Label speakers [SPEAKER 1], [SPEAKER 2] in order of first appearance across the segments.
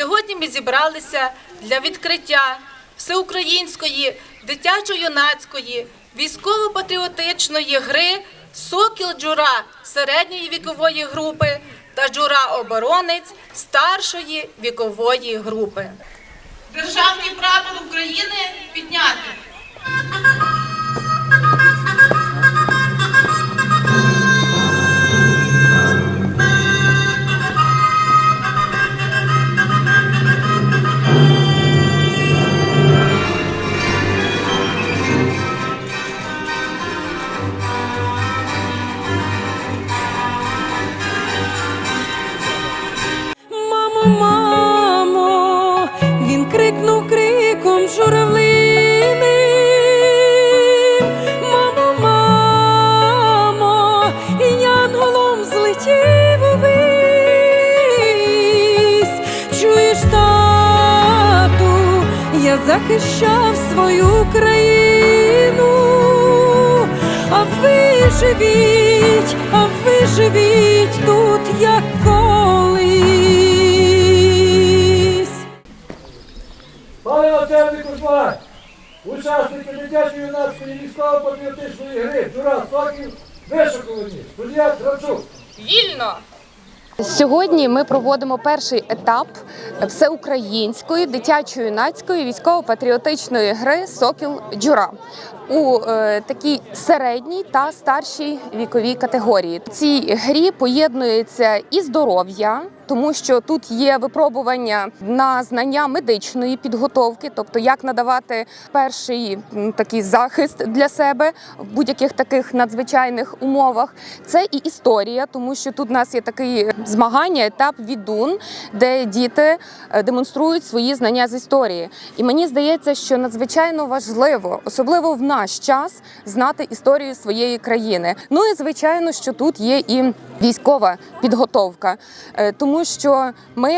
[SPEAKER 1] Сьогодні ми зібралися для відкриття всеукраїнської дитячо-юнацької військово-патріотичної гри Сокіл Джура середньої вікової групи та Джура Оборонець старшої вікової групи. Державний прапор України підняти.
[SPEAKER 2] Я захищав свою країну. А ви живіть, а ви живіть тут, як колись.
[SPEAKER 3] Пане начальник Кузьма, учасники дитячої юнацької військово-патріотичної гри Джура Соків вишукувані. Суддя Кравчук.
[SPEAKER 1] Вільно!
[SPEAKER 4] Сьогодні ми проводимо перший етап всеукраїнської дитячо-юнацької військово-патріотичної гри Сокіл Джура у е, такій середній та старшій віковій категорії. В цій грі поєднується і здоров'я, тому що тут є випробування на знання медичної підготовки, тобто як надавати перший такий захист для себе в будь-яких таких надзвичайних умовах. Це і історія, тому що тут у нас є такий змагання, етап відун, де діти е, демонструють свої знання з історії. І мені здається, що надзвичайно важливо, особливо в наш час, знати історію своєї країни. Ну і звичайно, що тут є і військова підготовка, Е, тому що ми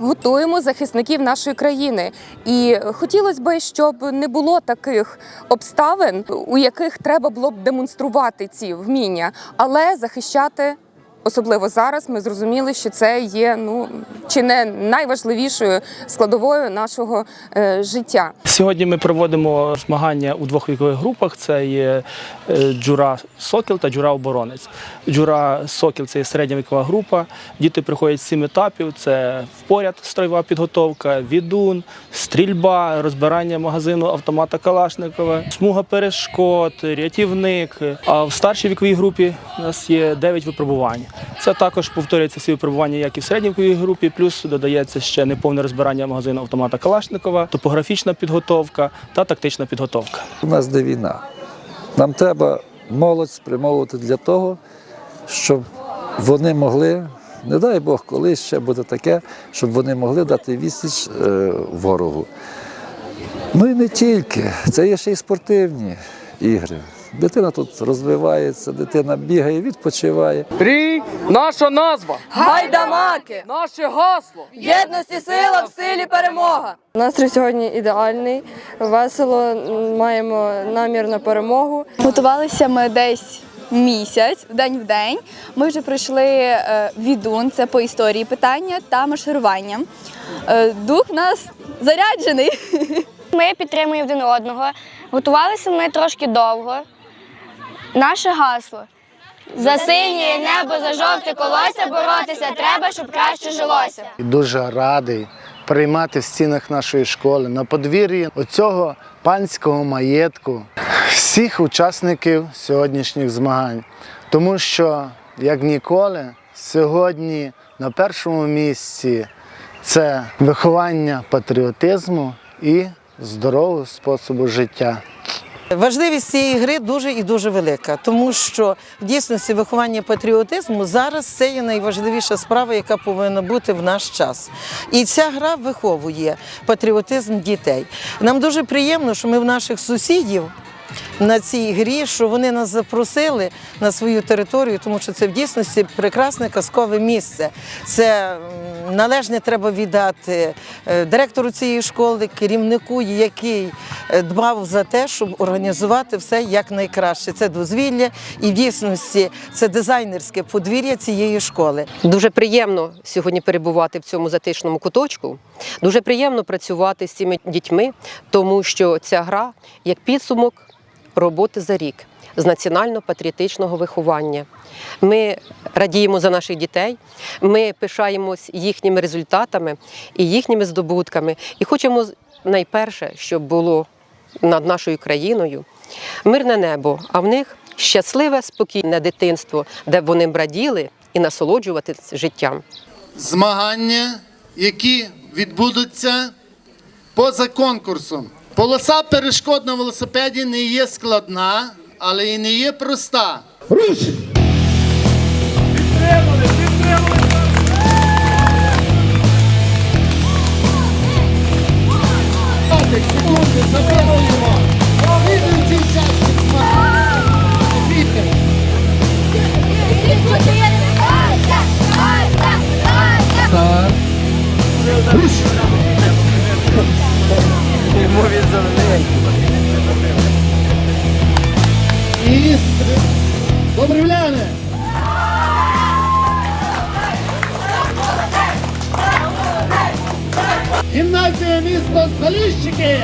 [SPEAKER 4] готуємо захисників нашої країни. І хотілося б, щоб не було таких обставин, у яких треба було б демонструвати ці вміння, але захищати. Особливо зараз ми зрозуміли, що це є ну чи не найважливішою складовою нашого е, життя.
[SPEAKER 5] Сьогодні ми проводимо змагання у двох вікових групах: це є е, джура Сокіл та джура Оборонець. Джура Сокіл це є середня вікова група. Діти приходять з сім етапів: це впоряд строєва підготовка, відун, стрільба, розбирання магазину автомата Калашникова, смуга перешкод, рятівник. А в старшій віковій групі у нас є 9 випробувань. Це також повторюється всі випробування, як і в середній групі, плюс додається ще неповне розбирання магазину автомата Калашникова, топографічна підготовка та тактична підготовка.
[SPEAKER 6] У нас де війна. Нам треба молодь спрямовувати для того, щоб вони могли, не дай Бог, колись ще буде таке, щоб вони могли дати відсіч е, ворогу. Ну і не тільки, це є ще й спортивні ігри. Дитина тут розвивається, дитина бігає, відпочиває.
[SPEAKER 7] Рій наша назва,
[SPEAKER 2] Гайдамаки!
[SPEAKER 7] наше гасло.
[SPEAKER 2] Єдності сила в силі перемога! Настрій сьогодні ідеальний, весело, маємо намір на перемогу.
[SPEAKER 8] Готувалися ми десь місяць, день в день. Ми вже пройшли е, відун, це по історії питання та марширування. Е, Дух в нас заряджений.
[SPEAKER 9] Ми підтримуємо один одного. Готувалися ми трошки довго. Наше гасло. За синє небо, за жовте колося боротися треба, щоб краще жилося.
[SPEAKER 10] Дуже радий приймати в стінах нашої школи на подвір'ї оцього панського маєтку всіх учасників сьогоднішніх змагань. Тому що, як ніколи, сьогодні на першому місці це виховання патріотизму і здорового способу життя.
[SPEAKER 11] Важливість цієї гри дуже і дуже велика, тому що в дійсності виховання патріотизму зараз це є найважливіша справа, яка повинна бути в наш час. І ця гра виховує патріотизм дітей. Нам дуже приємно, що ми в наших сусідів. На цій грі, що вони нас запросили на свою територію, тому що це в дійсності прекрасне казкове місце. Це належне треба віддати е, директору цієї школи, керівнику, який е, дбав за те, щоб організувати все якнайкраще. Це дозвілля і в дійсності це дизайнерське подвір'я цієї школи.
[SPEAKER 12] Дуже приємно сьогодні перебувати в цьому затишному куточку. Дуже приємно працювати з цими дітьми, тому що ця гра як підсумок роботи за рік з національно-патріотичного виховання. Ми радіємо за наших дітей, ми пишаємось їхніми результатами і їхніми здобутками. І хочемо найперше, щоб було над нашою країною мирне небо, а в них щасливе, спокійне дитинство, де б вони б раділи і насолоджуватися життям.
[SPEAKER 10] Змагання, які відбудуться поза конкурсом. Полоса перешкод на велосипеді не є складна, але і не є проста. Рушимо!
[SPEAKER 3] Підтримали, підтримали.
[SPEAKER 10] Секунди, запитуємо. Провідуючи учасник змагань. Вітер. Так. І Добрівляни! Гімназія міста Заліщики!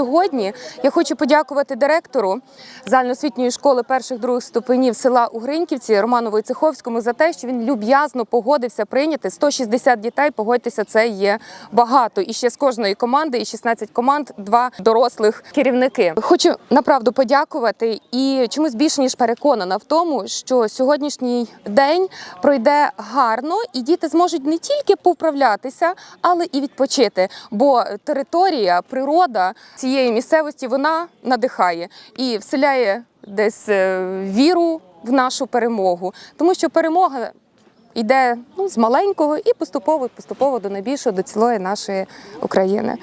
[SPEAKER 4] Сьогодні я хочу подякувати директору загальноосвітньої школи перших других ступенів села Угриньківці Роману Войцеховському за те, що він люб'язно погодився прийняти 160 дітей. Погодьтеся, це є багато. І ще з кожної команди, і 16 команд, два дорослих керівники. Хочу направду подякувати і чомусь більше ніж переконана в тому, що сьогоднішній день пройде гарно, і діти зможуть не тільки повправлятися, але і відпочити. Бо територія, природа цієї місцевості вона надихає і вселяє десь е, віру в нашу перемогу, тому що перемога. Йде ну, з маленького і поступово, поступово до найбільшого, до цілої нашої України.